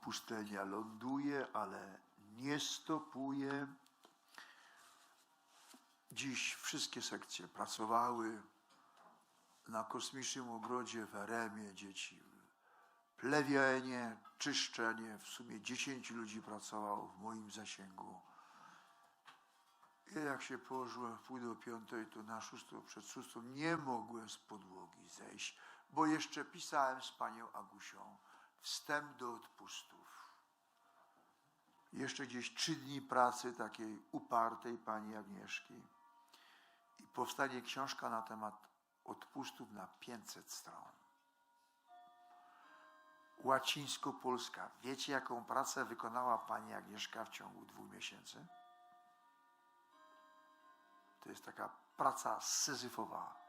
pustelnia ląduje, ale nie stopuje. Dziś wszystkie sekcje pracowały na kosmicznym ogrodzie w Eremie, dzieci plewienie, czyszczenie. W sumie 10 ludzi pracowało w moim zasięgu. I jak się położyłem w pół do piątej, to na szóstą, przed szóstą nie mogłem z podłogi zejść, bo jeszcze pisałem z panią Agusią wstęp do odpustów. Jeszcze gdzieś trzy dni pracy takiej upartej pani Agnieszki. I powstanie książka na temat odpustów na 500 stron. Łacińsko-polska. Wiecie, jaką pracę wykonała pani Agnieszka w ciągu dwóch miesięcy? To jest taka praca syzyfowa.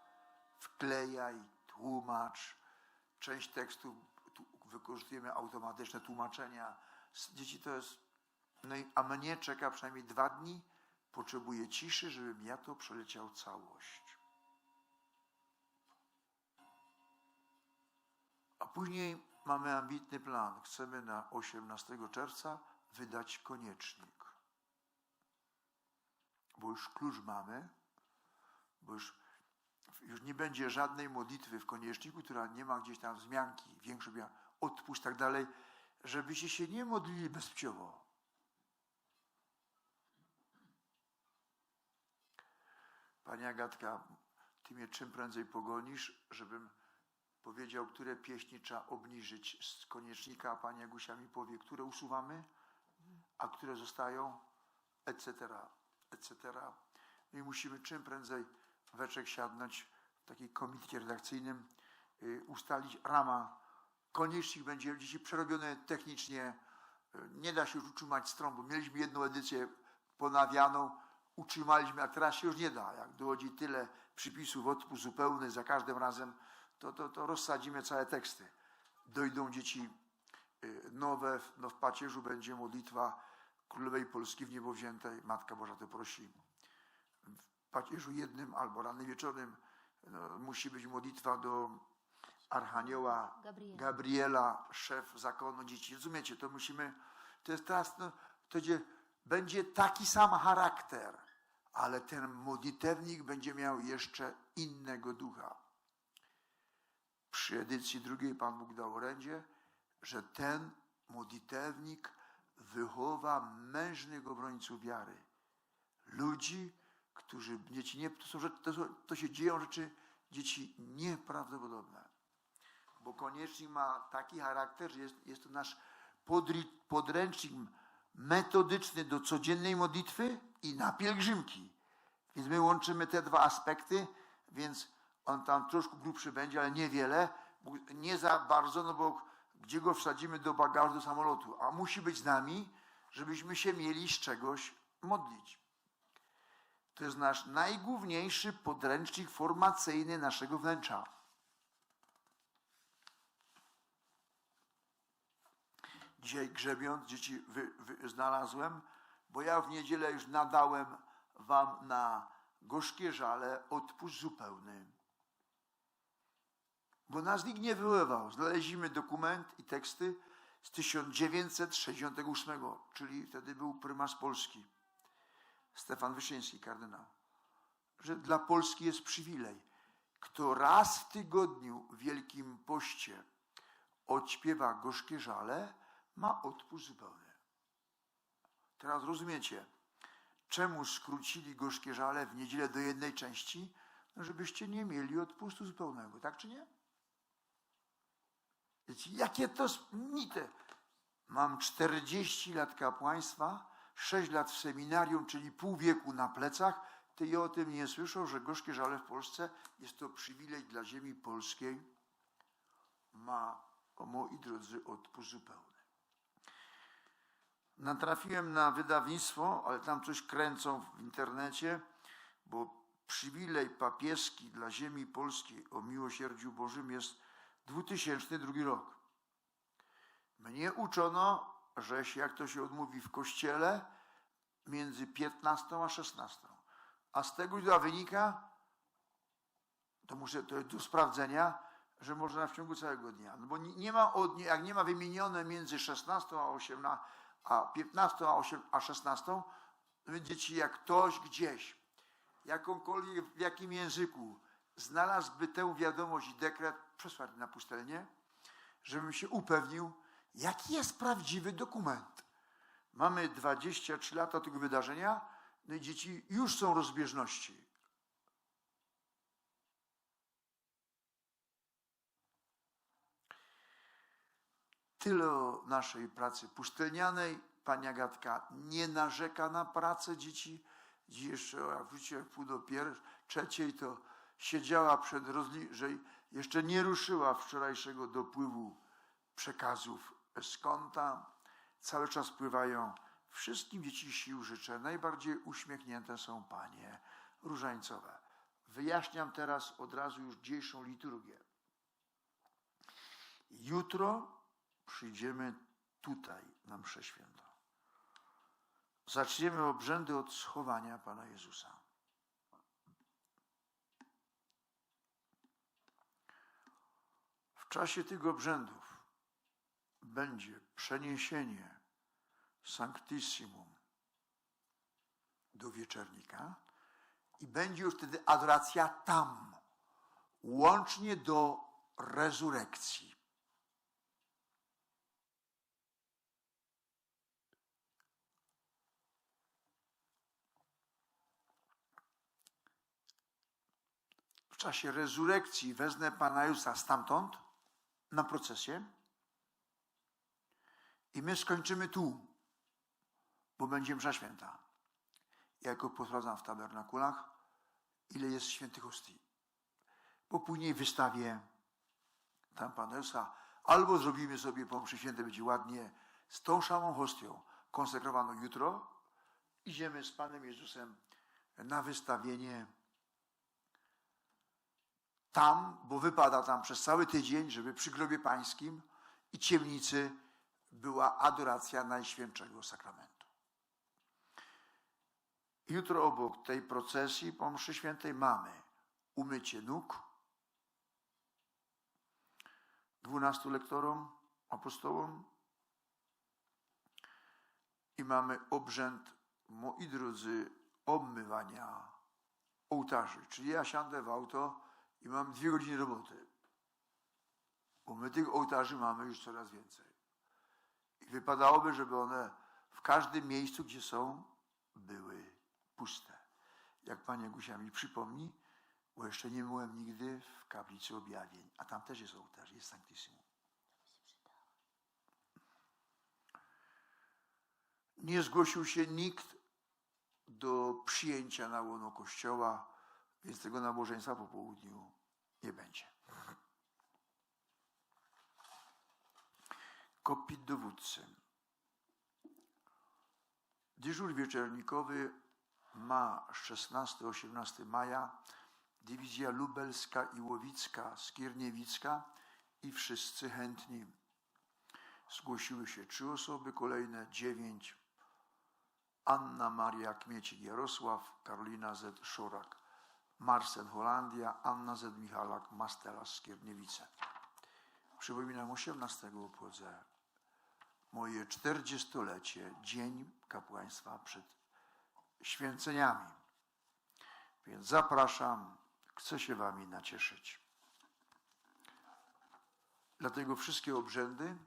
Wklejaj, tłumacz. Część tekstu wykorzystujemy automatyczne tłumaczenia. Dzieci to jest. No i, a mnie czeka przynajmniej dwa dni. Potrzebuję ciszy, żebym ja to przeleciał całość. A później mamy ambitny plan. Chcemy na 18 czerwca wydać koniecznik. Bo już klucz mamy, bo już, już nie będzie żadnej modlitwy w konieczniku, która nie ma gdzieś tam wzmianki, większy odpuść tak dalej, żebyście się nie modlili bezpciowo. Pani Agatka, ty mnie czym prędzej pogonisz, żebym powiedział, które pieśni trzeba obniżyć z koniecznika, a Pani Agusia mi powie, które usuwamy, a które zostają, etc., etc. I musimy czym prędzej weczek siadnąć w takiej komitecie redakcyjnym, yy, ustalić rama. Koniecznik będzie dzisiaj przerobiony technicznie. Nie da się już utrzymać stron, bo mieliśmy jedną edycję ponawianą, utrzymaliśmy, a teraz się już nie da. Jak dochodzi tyle przypisów, odpust zupełny za każdym razem, to, to, to rozsadzimy całe teksty. Dojdą dzieci y, nowe, no w pacierzu będzie modlitwa Królowej Polski w niebo wziętej. Matka Boża to prosi. W pacierzu jednym albo rannym wieczorem no, musi być modlitwa do Archanioła Gabriela. Gabriela, szef zakonu dzieci. Rozumiecie, to musimy, to jest teraz, no, to będzie, będzie taki sam charakter, ale ten modlitewnik będzie miał jeszcze innego ducha przy edycji drugiej Pan Bóg dał orędzie, że ten modlitewnik wychowa mężnych obrońców wiary. Ludzi, którzy, dzieci nie, to, są, to, to się dzieją rzeczy, dzieci nieprawdopodobne. Bo koniecznik ma taki charakter, że jest, jest to nasz podręcznik metodyczny do codziennej modlitwy i na pielgrzymki. Więc my łączymy te dwa aspekty, więc on tam troszkę grubszy będzie, ale niewiele. Nie za bardzo, no bo gdzie go wsadzimy do bagażu, do samolotu? A musi być z nami, żebyśmy się mieli z czegoś modlić. To jest nasz najgłówniejszy podręcznik formacyjny naszego wnętrza. Dzisiaj grzebiąc, dzieci wy, wy, znalazłem, bo ja w niedzielę już nadałem wam na gorzkie żale odpuść zupełny bo nas nikt nie wyływał. Znaleźliśmy dokument i teksty z 1968, czyli wtedy był prymas Polski, Stefan Wyszyński, kardynał, że dla Polski jest przywilej. Kto raz w tygodniu w Wielkim Poście odśpiewa gorzkie żale, ma odpust zupełny. Teraz rozumiecie, czemu skrócili gorzkie żale w niedzielę do jednej części? No, żebyście nie mieli odpustu zupełnego, tak czy nie? Wiecie, jakie to snite. Mam 40 lat kapłaństwa, 6 lat w seminarium, czyli pół wieku na plecach. Ty i o tym nie słyszą, że gorzkie żale w Polsce jest to przywilej dla ziemi polskiej. Ma, o moi drodzy, odpust zupełny. Natrafiłem na wydawnictwo, ale tam coś kręcą w internecie, bo przywilej papieski dla ziemi polskiej o miłosierdziu Bożym jest 2002 rok. Mnie uczono, że się, jak to się odmówi w kościele, między 15 a 16. A z tego źródła wynika, to muszę, to do sprawdzenia, że można w ciągu całego dnia. No bo nie, nie ma, od, jak nie ma wymienione między 16 a 18, a 15 a, 8, a 16, to dzieci jak ktoś gdzieś, jakąkolwiek, w jakim języku znalazłby tę wiadomość i dekret, przesłać na pustelnię, żebym się upewnił, jaki jest prawdziwy dokument. Mamy 23 lata tego wydarzenia, no i dzieci już są rozbieżności. Tyle o naszej pracy pustelnianej. Pani Agatka nie narzeka na pracę dzieci. Dziś jeszcze jak wróciłem pół do pier- trzeciej, to siedziała przed rozli- że jeszcze nie ruszyła wczorajszego dopływu przekazów z konta. Cały czas pływają. Wszystkim dzieci sił życzę. Najbardziej uśmiechnięte są panie różańcowe. Wyjaśniam teraz od razu już dzisiejszą liturgię. Jutro przyjdziemy tutaj na mszę świętą. Zaczniemy obrzędy od schowania Pana Jezusa. W czasie tych obrzędów będzie przeniesienie Sanctissimum do wieczernika i będzie już wtedy adoracja tam, łącznie do rezurekcji. Czasie rezurekcji wezmę Pana Jezusa stamtąd na procesję i my skończymy tu, bo będzie msza święta. Ja posprzątam w tabernakulach, ile jest świętych hostii. Bo później wystawię tam Pana Jezusa, albo zrobimy sobie po mszy świętej, będzie ładnie, z tą samą hostią konsekrowaną jutro, idziemy z Panem Jezusem na wystawienie tam, bo wypada tam przez cały tydzień, żeby przy grobie pańskim i ciemnicy była adoracja Najświętszego Sakramentu. Jutro obok tej procesji po mszy świętej mamy umycie nóg dwunastu lektorom, apostołom i mamy obrzęd, moi drodzy, obmywania ołtarzy. Czyli ja siądę w auto i mam dwie godziny roboty. Bo my tych ołtarzy mamy już coraz więcej. I wypadałoby, żeby one w każdym miejscu, gdzie są, były puste. Jak Pani Gusia mi przypomni, bo jeszcze nie byłem nigdy w kaplicy objawień, a tam też jest ołtarz, jest Sanctissimum. Nie zgłosił się nikt do przyjęcia na łono Kościoła, więc tego nabożeństwa po południu nie będzie. Kopit dowódcy. Dyżur wieczernikowy ma 16-18 maja dywizja lubelska i łowicka, skierniewicka i wszyscy chętni. Zgłosiły się trzy osoby, kolejne dziewięć. Anna Maria Kmiecik Jarosław, Karolina Z. Szorak, Marcel Holandia, Anna Z. Michalak, Mastela Skierniewice. Przypominam, 18 obchodzę moje 40-lecie, dzień kapłaństwa przed święceniami. Więc zapraszam, chcę się Wami nacieszyć. Dlatego wszystkie obrzędy,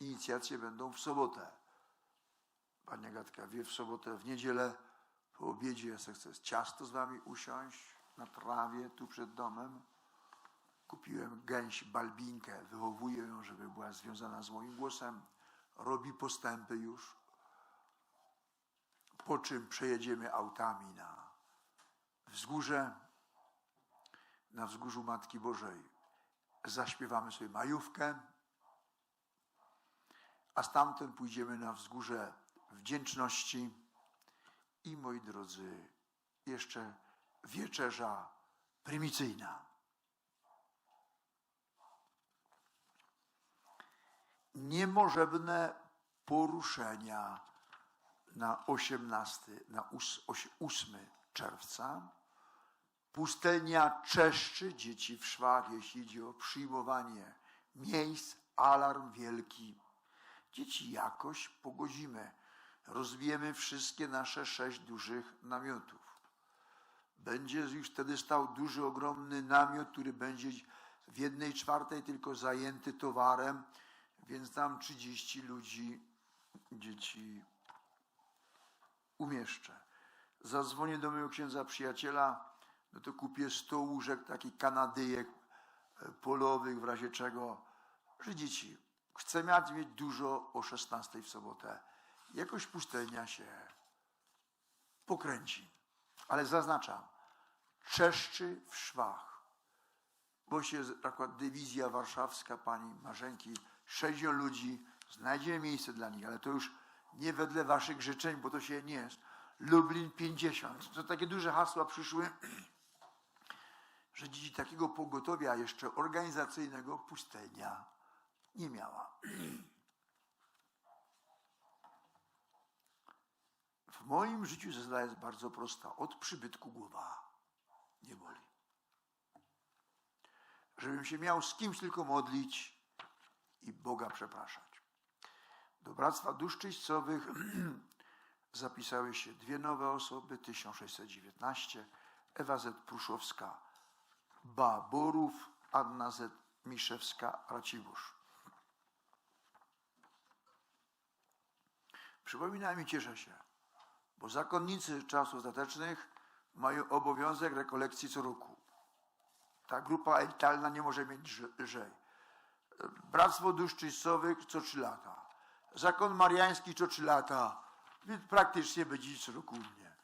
inicjacje będą w sobotę. Pani Agatka wie, w sobotę, w niedzielę po obiedzie ja chcę ciasto z Wami usiąść na trawie tu przed domem. Kupiłem gęś balbinkę, wychowuję ją, żeby była związana z moim głosem. Robi postępy już. Po czym przejedziemy autami na wzgórze, na wzgórzu Matki Bożej. Zaśpiewamy sobie majówkę, a stamtąd pójdziemy na wzgórze wdzięczności i moi drodzy, jeszcze wieczerza prymicyjna. Niemożebne poruszenia na 18, na 8 czerwca Pustelnia czeszczy dzieci w szwach, jeśli idzie o przyjmowanie miejsc, alarm wielki. Dzieci jakoś pogodzimy. Rozbijemy wszystkie nasze sześć dużych namiotów. Będzie już wtedy stał duży, ogromny namiot, który będzie w jednej czwartej tylko zajęty towarem, więc tam 30 ludzi, dzieci umieszczę. Zadzwonię do mojego księdza przyjaciela, no to kupię 100 łóżek takich kanadyjek e, polowych, w razie czego, że dzieci, chcę mieć dużo o 16 w sobotę. Jakoś pustelnia się pokręci. Ale zaznaczam, czeszczy w szwach. Bo się akurat dywizja warszawska pani Marzenki, sześciu ludzi, znajdziemy miejsce dla nich, ale to już nie wedle waszych życzeń, bo to się nie jest. Lublin 50. To takie duże hasła przyszły, że dziś takiego pogotowia jeszcze organizacyjnego pustelnia nie miała. W moim życiu zasada jest bardzo prosta. Od przybytku głowa nie boli. Żebym się miał z kimś tylko modlić i Boga przepraszać. Do Bractwa Dusz zapisały się dwie nowe osoby, 1619, Ewa Z. Pruszowska, Baborów, Anna Z. Miszewska, Racibórz. Przypominam i cieszę się, bo zakonnicy czasów ostatecznych mają obowiązek rekolekcji co roku. Ta grupa elitarna nie może mieć lżej. Bractwo Dusz Czystowych co trzy lata. Zakon Mariański co trzy lata. Więc praktycznie będzie co roku u mnie.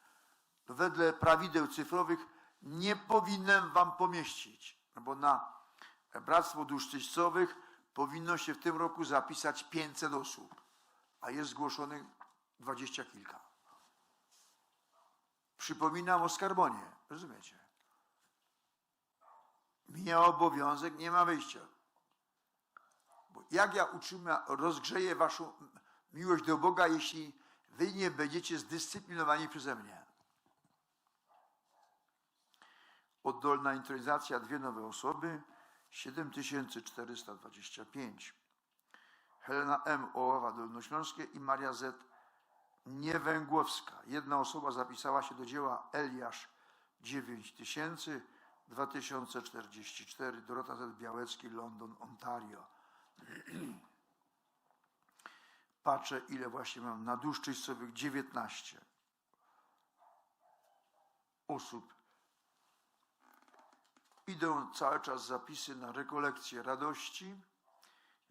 Wedle prawideł cyfrowych nie powinienem wam pomieścić, no bo na Bractwo Dusz Czystowych powinno się w tym roku zapisać 500 osób, a jest zgłoszonych dwadzieścia kilka. Przypominam o skarbonie, rozumiecie? Mija obowiązek, nie ma wyjścia. Bo jak ja utrzymam, rozgrzeję waszą miłość do Boga, jeśli wy nie będziecie zdyscyplinowani przeze mnie? Oddolna intronizacja, dwie nowe osoby, 7425. Helena M. Oława Dolnośląskie i Maria Z. Niewęgłowska. Jedna osoba zapisała się do dzieła Eliasz 9000, 2044, Dorota Z. Białecki, London, Ontario. Patrzę, ile właśnie mam na dusz czyścowych 19 osób. Idą cały czas zapisy na rekolekcję radości.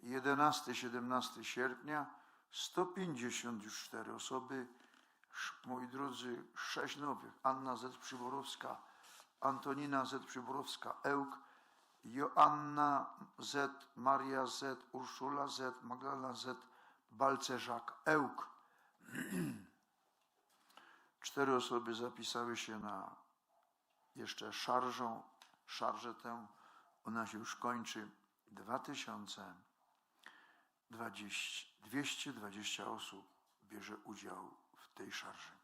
11-17 sierpnia 154 osoby, moi drodzy, sześć nowych. Anna Z. Przyborowska, Antonina Z. Przyborowska, Ełk, Joanna Z., Maria Z., Urszula Z., Magdalena Z., Balcerzak, Ełk. Cztery osoby zapisały się na jeszcze szarżą, szarżę tę. Ona się już kończy. 2000 20, 220 osób bierze udział w tej szarży.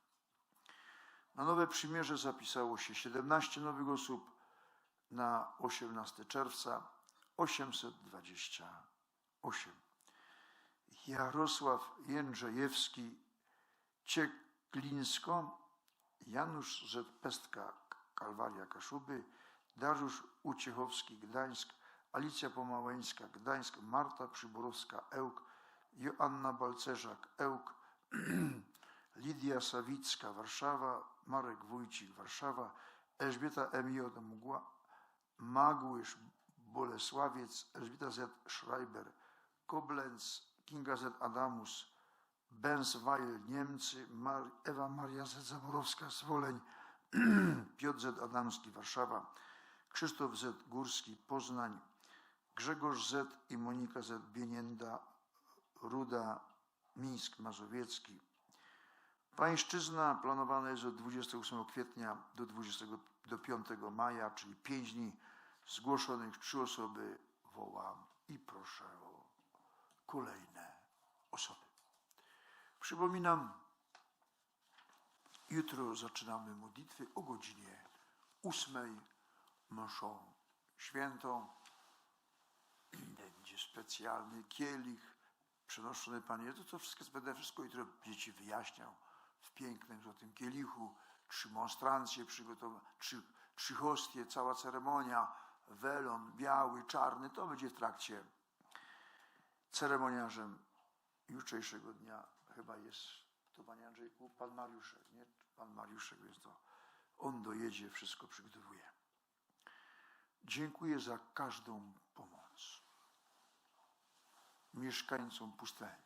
Na nowe przymierze zapisało się 17 nowych osób, na 18 czerwca 828. Jarosław Jędrzejewski, Cieklińsko, Janusz Z. Pestka, Kalwaria Kaszuby, Dariusz Uciechowski, Gdańsk, Alicja Pomałęńska, Gdańsk, Marta Przyborowska, Ełk, Joanna Balcerzak, Ełk, Lidia Sawicka, Warszawa, Marek Wójcik, Warszawa, Elżbieta. J. Mgła, Magłysz Bolesławiec, Elżbieta Z. Schreiber, Koblenz, Kinga Z. Adamus, Bensweil, Niemcy, Mar Ewa Maria Z. Zaborowska, Zwoleń, Piotr Z. Adamski, Warszawa, Krzysztof Z. Górski, Poznań, Grzegorz Z. i Monika Z. Bienienda, Ruda, Mińsk Mazowiecki. Pańszczyzna planowana jest od 28 kwietnia do 25 maja, czyli 5 dni. Zgłoszonych trzy osoby wołam i proszę o kolejne osoby. Przypominam, jutro zaczynamy modlitwy o godzinie ósmej mszą świętą będzie specjalny kielich przenoszony Panie. To, to wszystko będę wszystko jutro dzieci wyjaśniał w pięknym złotym kielichu, trzy monstrancje przygotowane, trzy, trzy hostie, cała ceremonia, welon biały, czarny, to będzie w trakcie. Ceremoniarzem jutrzejszego dnia chyba jest to Panie Andrzejku, Pan Mariuszek, nie? Pan Mariuszek, więc to on dojedzie, wszystko przygotowuje. Dziękuję za każdą mieszkańcom pustelni.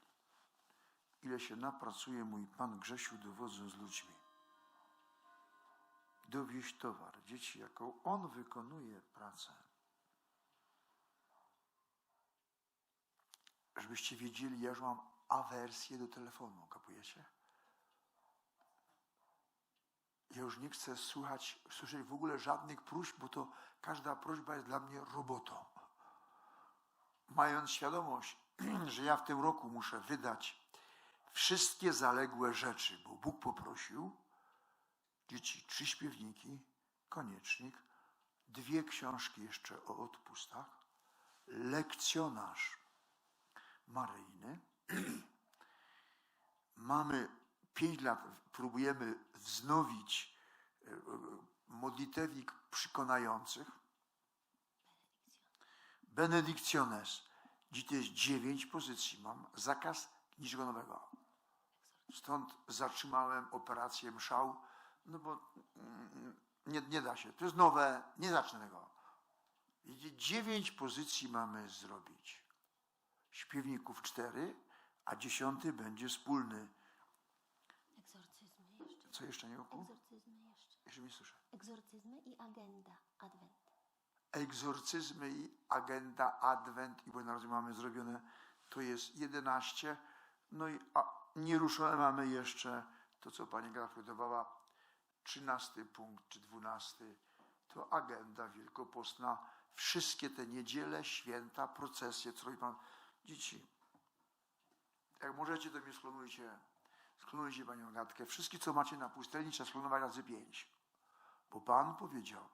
Ile się napracuje mój Pan Grzesiu dowodząc ludźmi. Dowieść towar, dzieci, jaką on wykonuje pracę. Żebyście wiedzieli, ja już mam awersję do telefonu, kapujecie? Ja już nie chcę słuchać, słyszeć w ogóle żadnych próśb, bo to każda prośba jest dla mnie robotą. Mając świadomość, że ja w tym roku muszę wydać wszystkie zaległe rzeczy, bo Bóg poprosił, dzieci, trzy śpiewniki, koniecznik, dwie książki jeszcze o odpustach, lekcjonarz Maryjny. Mamy pięć lat, próbujemy wznowić e, modlitewnik przekonających. Benedictiones. Dziś to jest dziewięć pozycji. Mam zakaz niczego nowego. Stąd zatrzymałem operację mszał, no bo mm, nie, nie da się. To jest nowe, nie zacznę tego. Dziewięć pozycji mamy zrobić. Śpiewników cztery, a dziesiąty będzie wspólny. Egzorcyzmy jeszcze. Co jeszcze nie oku? Egzorcyzmy jeszcze. Jeszcze nie słyszę. Egzorcyzmy i agenda Adwent. egzorcyzmy i agenda Advent i Boże Narodzenie mamy zrobione, to jest 11. No i nieruszone mamy jeszcze to, co Pani Graf dawała, 13 punkt czy 12. To agenda wielkopostna. Wszystkie te niedziele, święta, procesje, co robi Pan. Dzieci, jak możecie, to mnie sklonujcie. Sklonujcie Panią Agatkę. Wszystkie, co macie na pustelni, trzeba sklonować razy pięć. Bo Pan powiedział,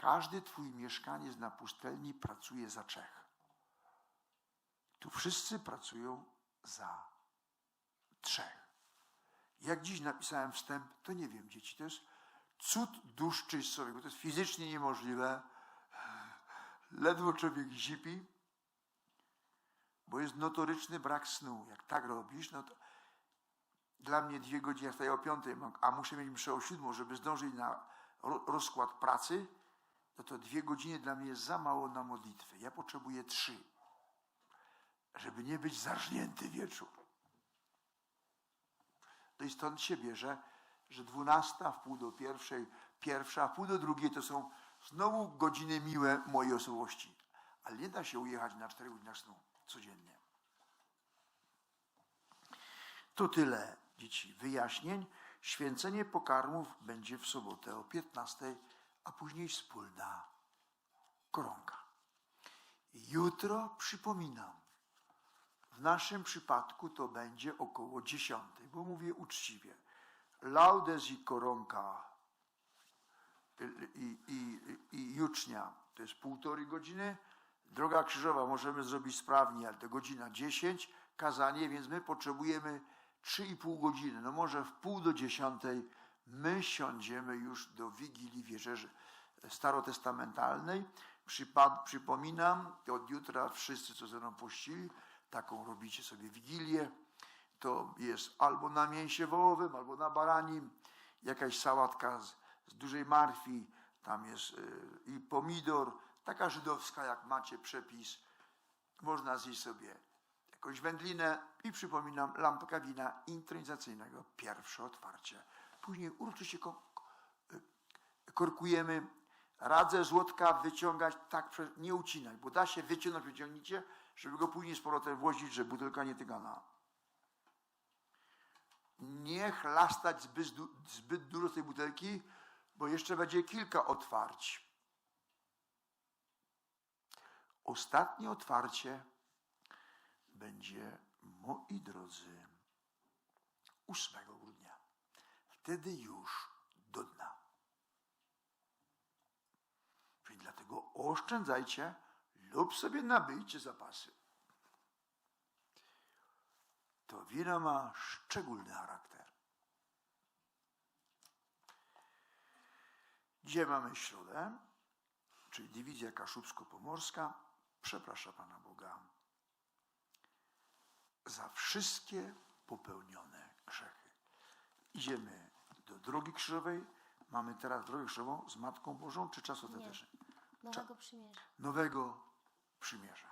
każdy Twój mieszkaniec na pustelni pracuje za Czech. Tu wszyscy pracują za trzech. Jak dziś napisałem wstęp, to nie wiem, dzieci, to jest cud dusz czystowych, bo to jest fizycznie niemożliwe. Ledwo człowiek zipi, bo jest notoryczny brak snu. Jak tak robisz, no to dla mnie dwie godziny, ja wstaję o piątej, a muszę mieć mszę o siódmą, żeby zdążyć na rozkład pracy, no to dwie godziny dla mnie jest za mało na modlitwę. Ja potrzebuję trzy, żeby nie być zarżnięty wieczór. No i stąd się bierze, że dwunasta, w pół do pierwszej, pierwsza, w pół do drugiej to są znowu godziny miłe mojej osobowości. Ale nie da się ujechać na cztery godziny snu codziennie. To tyle, dzieci, wyjaśnień. Święcenie pokarmów będzie w sobotę o 15, a później wspólna koronka. Jutro przypominam, w naszym przypadku to będzie około 10, bo mówię uczciwie. Laudes i koronka i, i, i jucznia to jest półtorej godziny. Droga krzyżowa możemy zrobić sprawnie, ale to godzina 10, kazanie, więc my potrzebujemy 3,5 godziny. No może w pół do dziesiątej my siądziemy już do Wigilii Wieczerzy Starotestamentalnej. Przypad, przypominam, od jutra wszyscy, co ze mną pościli, taką robicie sobie Wigilię. To jest albo na mięsie wołowym, albo na baranim, jakaś sałatka z, z dużej marfi, tam jest y, i pomidor, taka żydowska, jak macie przepis. Można zjeść sobie jakąś wędlinę i przypominam, lampka wina intronizacyjnego, pierwsze otwarcie. Później uroczyście korkujemy. Radzę złotka wyciągać tak, nie ucinać, bo da się wyciągnąć, wyciągnijcie, żeby go później z powrotem włożyć, że butelka nie tygana. Nie chlastać zbyt, zbyt dużo z tej butelki, bo jeszcze będzie kilka otwarć. Ostatnie otwarcie będzie, moi drodzy, 8 grudnia. Wtedy już do dna. oszczędzajcie lub sobie nabyjcie zapasy. To wino ma szczególny charakter. Dzisiaj mamy środę, czyli dywizja kaszubsko-pomorska. Przepraszam Pana Boga za wszystkie popełnione grzechy. Idziemy do drogi krzyżowej. Mamy teraz drogę krzyżową z Matką Bożą, czy czas ostateczny? Nowego przymierza. Nowego przymierza.